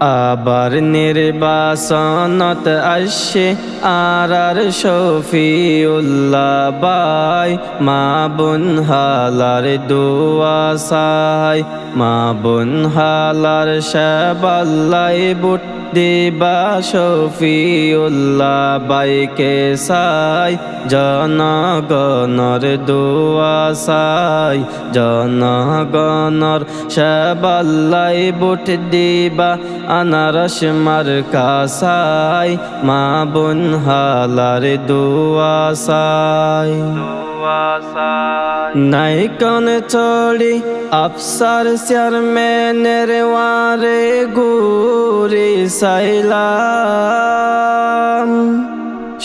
আবার নির্বাসনত আসে আর আর শফিউল্লাহ বাই মা বুন হালার দোয়া সাই মা বুন হালার শাবাল্লাই বুট দিবা শফিউল্লাহ বাইকে সাই, জনগণর দোয়া সাই, জনগণর শাবাল্লাই বুট দিবা আনারস মার কাসাই মা বুন হালার দোয়া সাই। নাই কন চড়ি আফসার চেয়ারম্যানের ওয়ারে গুরি সাইলাম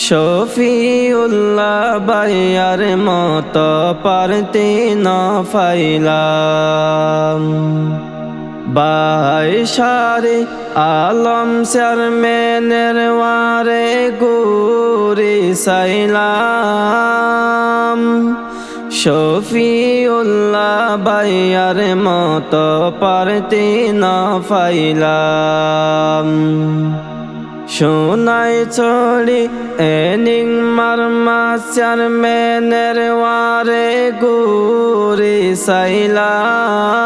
শফিউল্লাহ বাইয়ার মত পারতে ন ফাইলাম। বাই সারে আলম চেয়ারম্যানের ওয়ারে গুরি সাইলাম। শফিউল্লাহ বাইয়ার মত পারতে না ফাইলাম। সোনাই ছড়ি এনিং মারমা চেয়ারম্যানের ওয়ারে গুরি সাইলাম।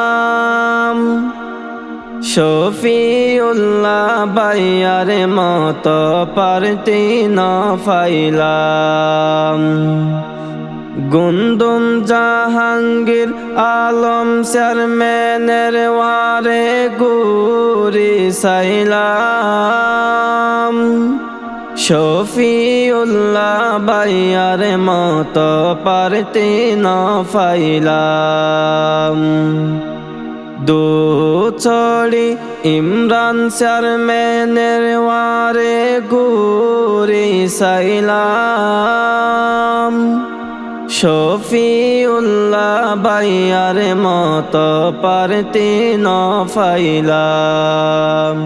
শফিউল্লাহ বাইয়ার মত পারতে না ফাইলাম। গুন্দুম জাহাঙ্গীর আলম চেয়ারম্যানের ওয়ারে গুরি সাইলাম শফিউল্লাহ বাইয়ার মত পারতে না ফাইলাম। দু চড়ি ইমরান চেয়ারম্যানের ওয়ারে গুরি সাইলাম। শফিউল্লাহ বাইয়ার মত পারতে ন ফাইলাম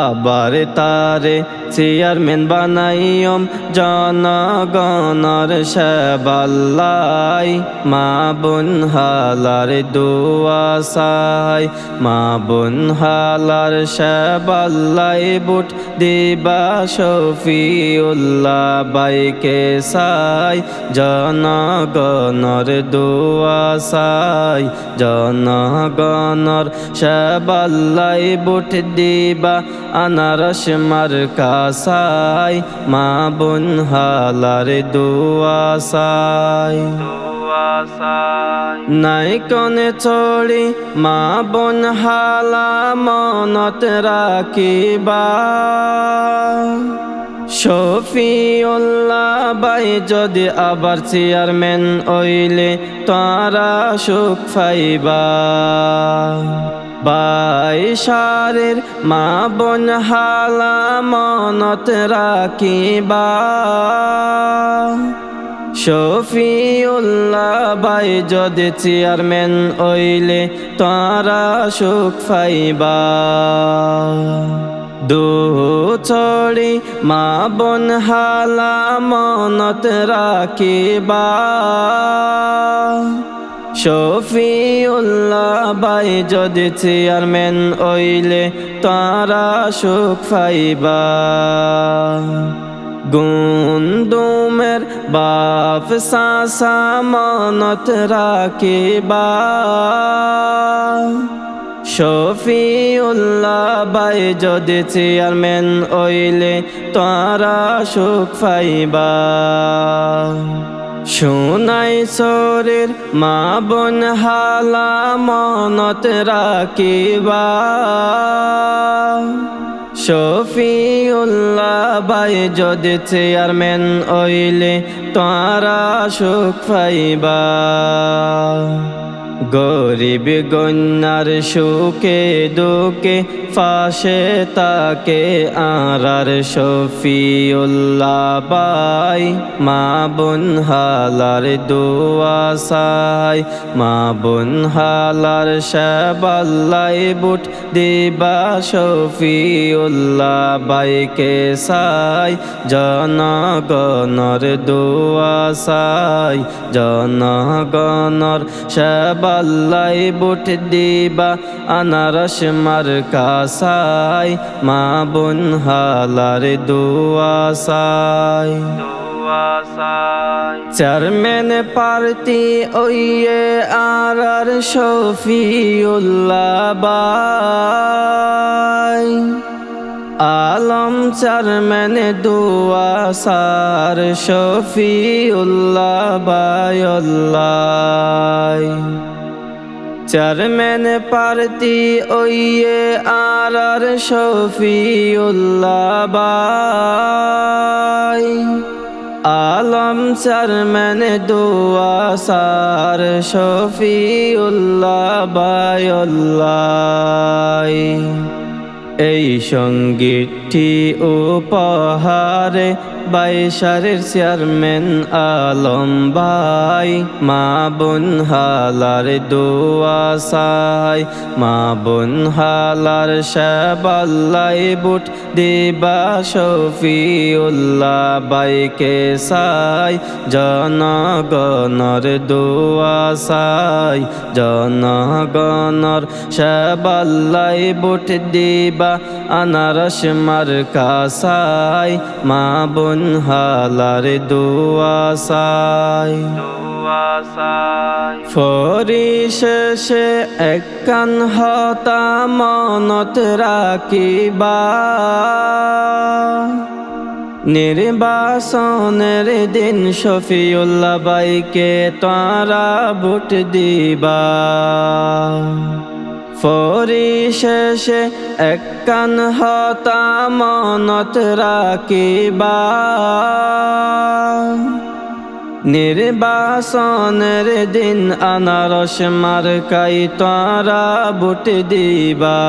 আবার তারে চেয়ারম্যান বানাইম জনগণর সেবাল্লাই। মা বুন হালার দোয়া সাই মা বুন হালার সেবাল্লাই বুট দিবা শফিউল্লাহ বাইকে সাই জনগণর দোয়া সাই জনগণর সেবাল্লাই বুট দিবা আনারস মার কাসাই মা বুন হালার দোয়া সাই নাই কনে চড়ি, মা বন হালা মনত রাখিবা। শফিউল্লাহ বাই যদি আবার চেয়ারম্যান ওইলে তারা সুখ পাইবা। বাই সারের মা বন হালা মনত রাখিবা। শফিউল্লাহ বাই যদি চেয়ারম্যান ওইলে তারা সুখ পাইবা। দু চড়ি মা বন হালা মনত রাখিবা। শফিউল্লাহ বাই যদি চেয়ারম্যান ওইলে তারা সুখ পাইবা। গুন্দুমের বাপ সাসা মনত রাখিবা। শফিউল্লাহ বাই যদি চেয়ারম্যান ওইলে তারা সুখ পাইবা। শোনাই সরের মা বন হালা, মনত রাখিবা। শফিউল্লাহ বাই যদি চেয়ারম্যান ওইলে তারা সুখ পাইবা। গরিব গন্যার সুখে দুঃখে, ফাঁসে তাকে আরার শফিউল্লাহ বাই। মা বোন হালার দোয়া সাই, মা বোন হালার শাবাল্লাই বুট দিবা শফিউল্লাহ বাইকে সাই। জনগণর দোয়া সাই, জনগণর শাব শাবাল্লাই বুট দিবা, আনারস মার কাসাই মা বোন হালার দুয়াসাই চেয়ারম্যান পার্টি ওইয়ে আর আর শফিউল্লাহ বাই। আলম চেয়ারম্যান দুয়াসার শফিউল্লাহ বায়ল্লাই চেয়ারম্যান পার্টি ওইয়ে আর আর শফিউল্লাহ বাই। আলম চেয়ারম্যান দুয়াসার শফিউল্লাহ বায়ল্লাই এই সঙ্গীতটি উপহারে বাইশারের চেয়ারম্যান আলম ভাই। মা বোন হালার দুয়াসাই মা বোন হালার শাবাল্লাই বুট দিবা শফিউল্লাহ বাইকে সাই জনগণর দুয়াসাই জনগণর শাবাল্লাই বুট দিবা আনারস মার কাসাই মা বোন হালার দুয়াসাই ফরিশেষে একান হতা মনত রাখিবা নির্বাসনের দিন শফিউল্লাহ বাইকে তারা ভোট দিবা ফরিশেষে একান হতা মনত রাখিবা। নির্বাসনের দিন আনারস মার কাই তারা বুট দিবা।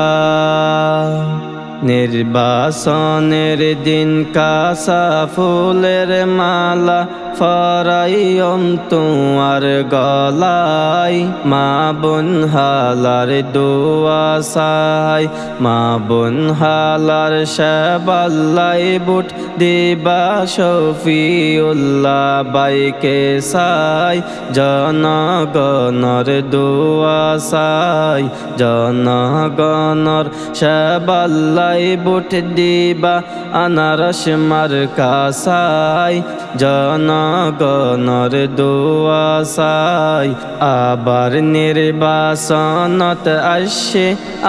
নির্বাসনের দিন কাসা ফুলের মালা ফরাইম তোমার গলাই মা বোন হালার দুয়াসাই মা বোন হালার শাবাল্লাই বুট দিবা শফিউল্লাহ বাইকে সাই জনগণর দুয়াসাই জনগণর শাবাল্লাই বুট দিবা, আনারস মার কাসাই জনগণর দুয়াসাই আবার নির্বাসনত আসে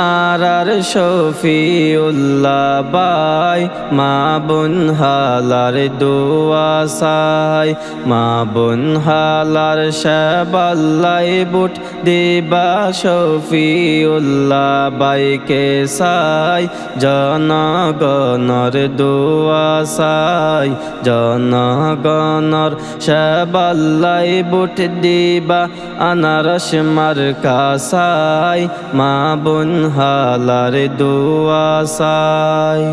আর আর শফিউল্লাহ বাই মা বোন হালার দুয়াসাই মা বোন হালার শাবাল্লাই বুট দিবা শফিউল্লাহ বাইকে সাই জনগণর দোয়াশাই জনগণর সেবাল্লাই বুট দিবা আনারস মার কাসাই মা বোন হালার দুয়াসাই